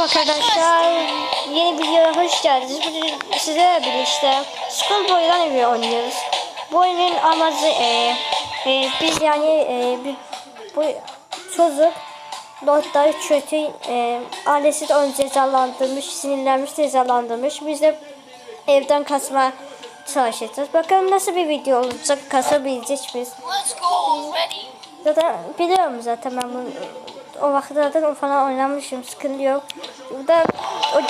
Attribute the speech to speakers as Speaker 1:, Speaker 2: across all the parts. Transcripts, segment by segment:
Speaker 1: Merhaba arkadaşlar. Yeni videoya hoş geldiniz. Bugün sizlerle birlikte Schoolboy'dan evi oynuyoruz. Bu oyunun amacı e, e, biz yani e, bir, bu çocuk notları kötü e, ailesi de onu cezalandırmış, sinirlenmiş, cezalandırmış. Biz de evden kaçma çalışacağız. Bakalım nasıl bir video olacak, kaçabilecek miyiz? Zaten biliyorum zaten ben bunu o vakit zaten o falan oynamışım sıkıntı yok. Burada o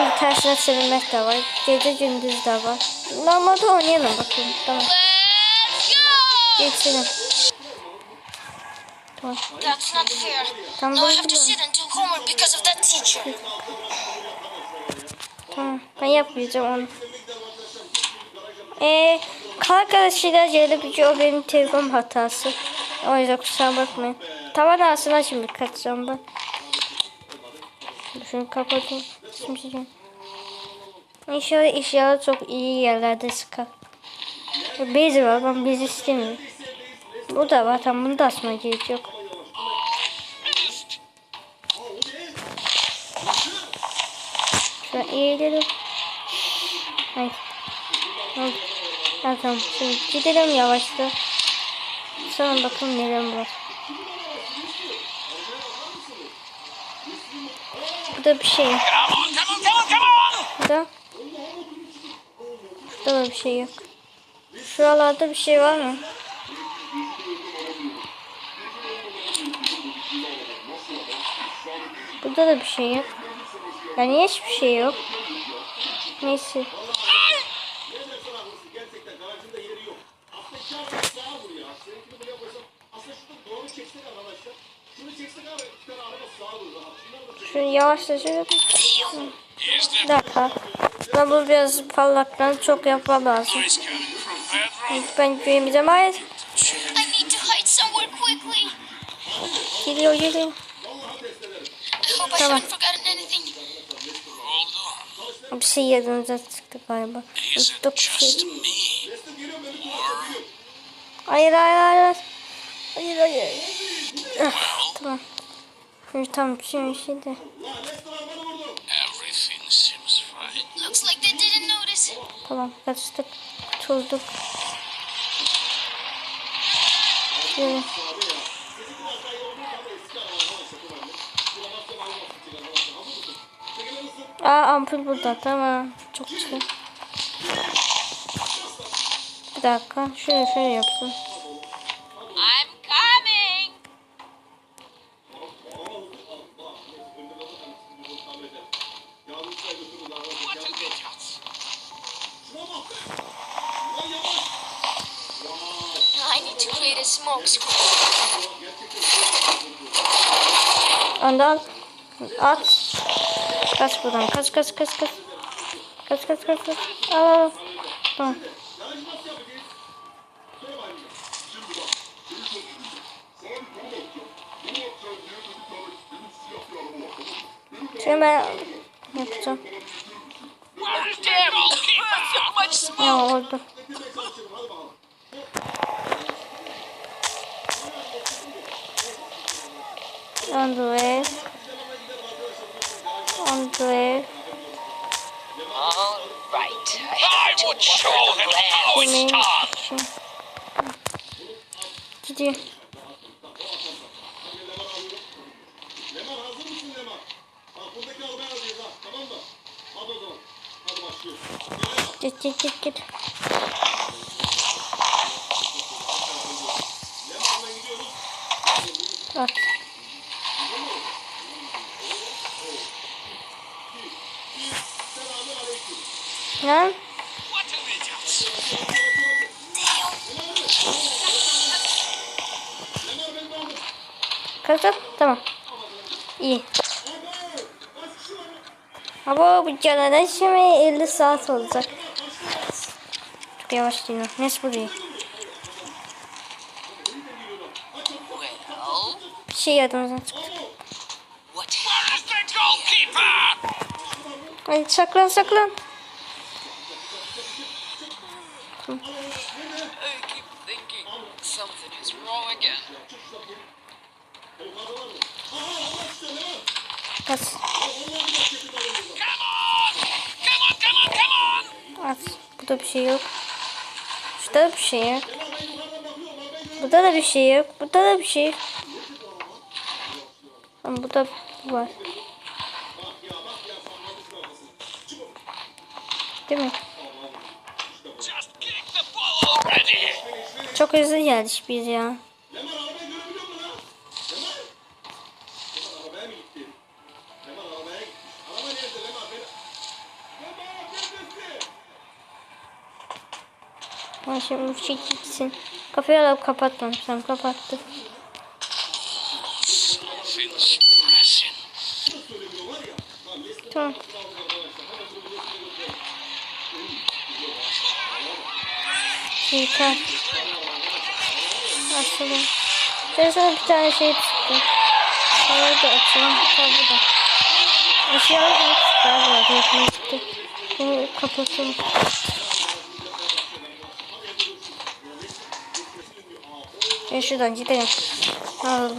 Speaker 1: bir tersine çevirmek de var. Gece gündüz de var. Normalde oynayalım bakayım. Tamam. Geçelim. Tamam.
Speaker 2: That's not fair.
Speaker 1: Tamam,
Speaker 2: Now I have to sit and do homework because of that teacher.
Speaker 1: Tamam. Ben yapmayacağım onu. Eee arkadaşıyla gelip o benim telefon hatası. O yüzden kusura bakmayın. Tavan ağzına şimdi kaçacağım ben. Şunu kapatayım. Şimdi İnşallah inşallah çok iyi yerlerde çıkar. Bezi var ben bezi istemiyorum. Bu da var tamam bunu da asma gerek yok. Şöyle eğilelim. Hayır. Tamam. Tamam. Şimdi gidelim yavaşça. Sonra bakalım neler var. Burada bir şey yok. Burada. Burada da bir şey yok. Şuralarda bir şey var mı? Burada da bir şey yok. Yani hiçbir şey yok. Neyse. Şunu yavaşça şöyle bir dakika. Ben bu biraz parlaktan çok yapmam lazım. Ben güvemeyeceğim. Hayır.
Speaker 2: I need to hide somewhere quickly.
Speaker 1: Geliyor geliyor.
Speaker 2: I hope I
Speaker 1: Tamam.
Speaker 2: haven't forgotten anything.
Speaker 1: Bir şey yanımıza çıktı galiba. Unuttuk bir şey. Hayır hayır hayır. Hayır hayır. Ah, tamam. Şimdi.
Speaker 3: Everything seems fine.
Speaker 2: Looks like they didn't notice.
Speaker 1: Tamam kaçtık. Tutulduk. Şöyle. Aa ampul burada tamam. Çok güzel. Bir dakika. Şöyle şöyle yapsın. Ondan at. Kaç buradan. Kaç kaç kaç kaç. Kaç kaç kaç kaç. Al al. Tamam. Şimdi ben yapacağım.
Speaker 3: Where is
Speaker 1: On the way. On the way.
Speaker 2: All right.
Speaker 3: I would show them how it's done!
Speaker 1: Gidiyor. Git git git git. At.
Speaker 3: What idiots!
Speaker 1: Kazan. Tamam. İyi. Ama bu canadan şimdi 50 saat olacak. Çok yavaş değil mi? Neyse burayı. Bir şey yardımcıdan çıktı.
Speaker 2: what
Speaker 3: Where is the goalkeeper?
Speaker 1: Ay saklan saklan.
Speaker 2: Pas.
Speaker 1: At.
Speaker 4: Burada bir şey yok. Şurada da bir şey yok. Burada da bir şey yok. Burada da bir şey yok. Ama burada var. Değil mi?
Speaker 3: Just kick the ball already!
Speaker 4: Çok hızlı geldik biz ya. Ben şimdi bu çekilsin. Kapıyı alıp kapatmamışsam kapattı.
Speaker 3: Something's pressing.
Speaker 4: Tamam. Yeter. Açalım. Ben sana bir tane şey çıktı. Sonra da açalım. Tabi da. Eşyalar da çıktı. Abi yakına çıktı. Bunu kapatalım. Ben şuradan gidelim. Alalım.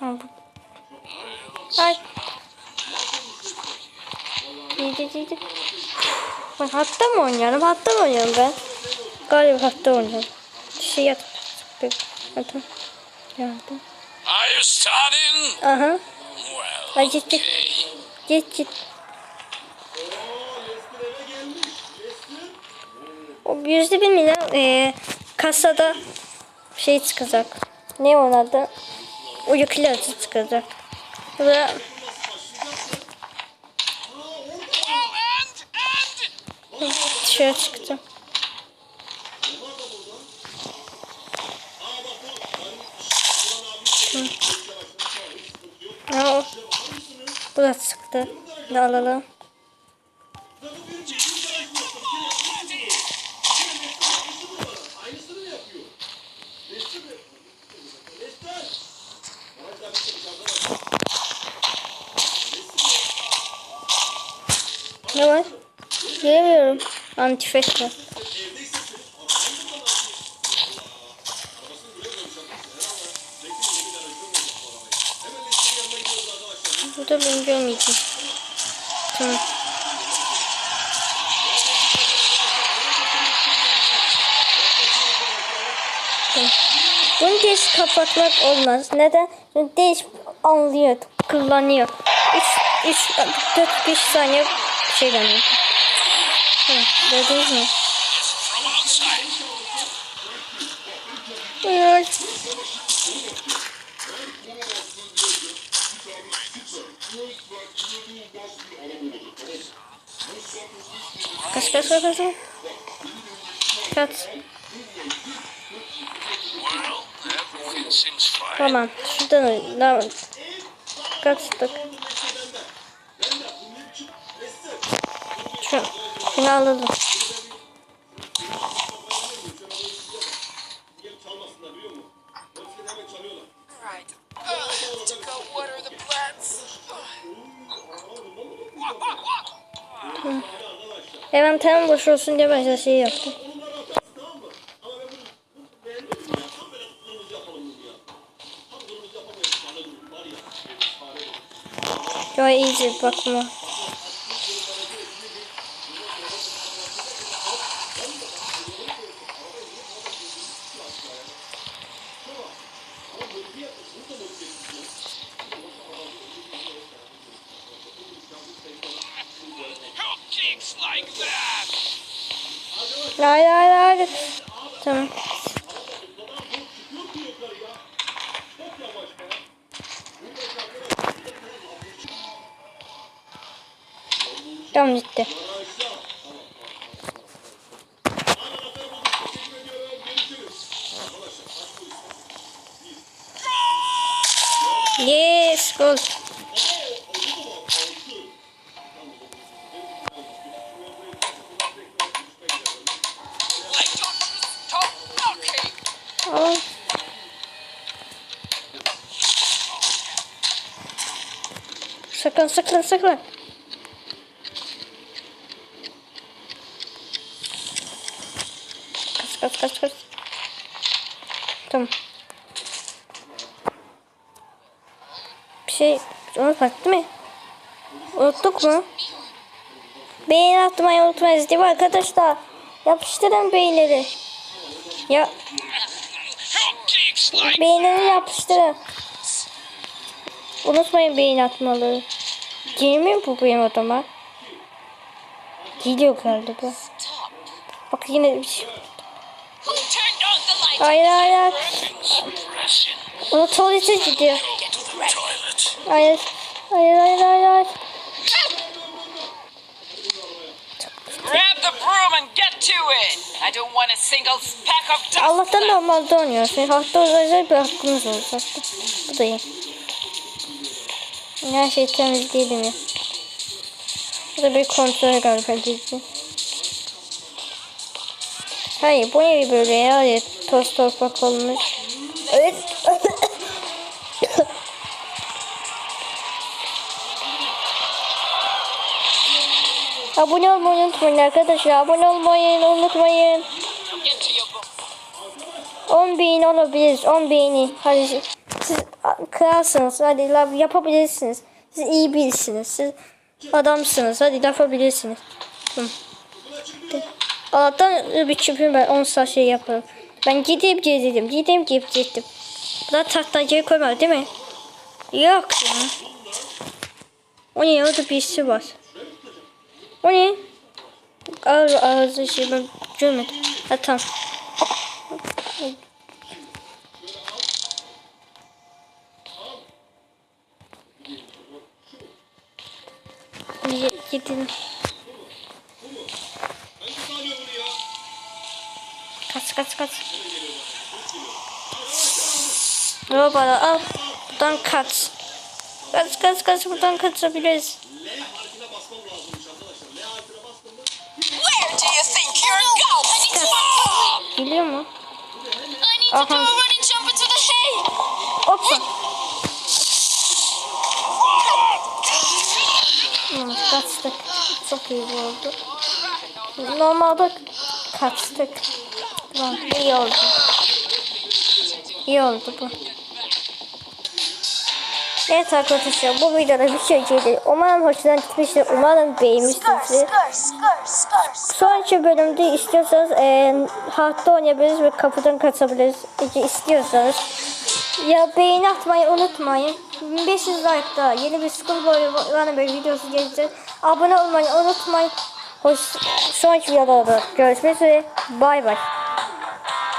Speaker 4: Ha bu. Ay. Yedi yedi. Ben hatta mı oynayalım? Hatta mı oynayalım ben? Galiba hatta oynayalım. Şey yap. Hadi. Yardım.
Speaker 3: Are you starting?
Speaker 4: Aha.
Speaker 3: Well,
Speaker 4: Ay git git. Git git. O yüzde bir milyon e, kasada şey çıkacak. Ne onun adı? Uyku ilacı çıkacak. Bu da dışarı çıktı. Hı. Ha, o. Bu da çıktı. Ne alalım. Ne var? Bilmiyorum. Antifek var. Burada ben görmeyeceğim. Tamam. Bunu değiş kapatmak olmaz. Neden? Değiş anlıyor, kullanıyor. 3, 3, 4, 5 saniye şey. Tamam, gördünüz mü? Buyur. Kaç kaç kaç kaç. Kaç. Tamam. Şuradan devam. Kaçtık. Şunu alalım. Hemen tam boş olsun diye de şey yaptım. Yo iyice bakma. Tamam gitti. Yes, gol. Al. Saklan saklan saklan.
Speaker 1: Kaç kaç kaç. Tamam. Bir şey unutmadık değil mi? Unuttuk mu? Beğeni atmayı unutmayız değil mi arkadaşlar? Yapıştırın beğenileri. Ya beğenileri yapıştırın. Unutmayın beğeni atmaları. Girmiyor mu bu benim odama? Gidiyor galiba. Bak yine bir şey. Hayır hayır. Onu tuvalete gidiyor. Hayır. Hayır hayır hayır. hayır.
Speaker 4: Grab the broom and get to it. I don't want a single speck of dust.
Speaker 1: Allah'tan normalde oynuyorsun. Hakta olacak bir hakkımız olacaktı. Bu da iyi. Her şey temiz değil mi? Bu da bir kontrol galiba gizli. Hayır bu evi böyle ya. toz toprak olmuş. Evet. Abone olmayı unutmayın arkadaşlar. Abone olmayı unutmayın.
Speaker 4: Get to your book.
Speaker 1: 10 beğeni olabilir. 10 beğeni. Hadi siz kralsınız. Hadi laf yapabilirsiniz. Siz iyi birisiniz. Siz adamsınız. Hadi yapabilirsiniz. Hı. Allah'tan bir çöpüm ben 10 saat şey yaparım. Ben gidip gezdim. Gidip gidip gezdim. Burada tahtacıyı koymadı değil mi? Yok ya. O ne orada birisi var. O ne? Ağır ağzı şey ben görmedim. Ha tamam. Gidin. Kaç kaç kaç. Robala al. Buradan kaç. Kaç kaç kaç buradan kaçabiliriz. Geliyor mu?
Speaker 2: I need to do a running jump into the hay.
Speaker 1: Hoppa. Hmm, kaçtık. Çok iyi oldu. Normalde kaçtık. Tamam, iyi oldu. İyi oldu bu. Evet arkadaşlar bu videoda bir şey geldi. Umarım hoşuna gitmiştir. Umarım beğenmişsinizdir. Sonraki bölümde istiyorsanız e, hatta oynayabiliriz ve kapıdan kaçabiliriz. Peki istiyorsanız. Ya beğeni atmayı unutmayın. 1500 like'da yeni bir Schoolboy Runaway videosu gelecek. Abone olmayı unutmayın. Hoş, sonraki videoda görüşmek üzere. Bay bay.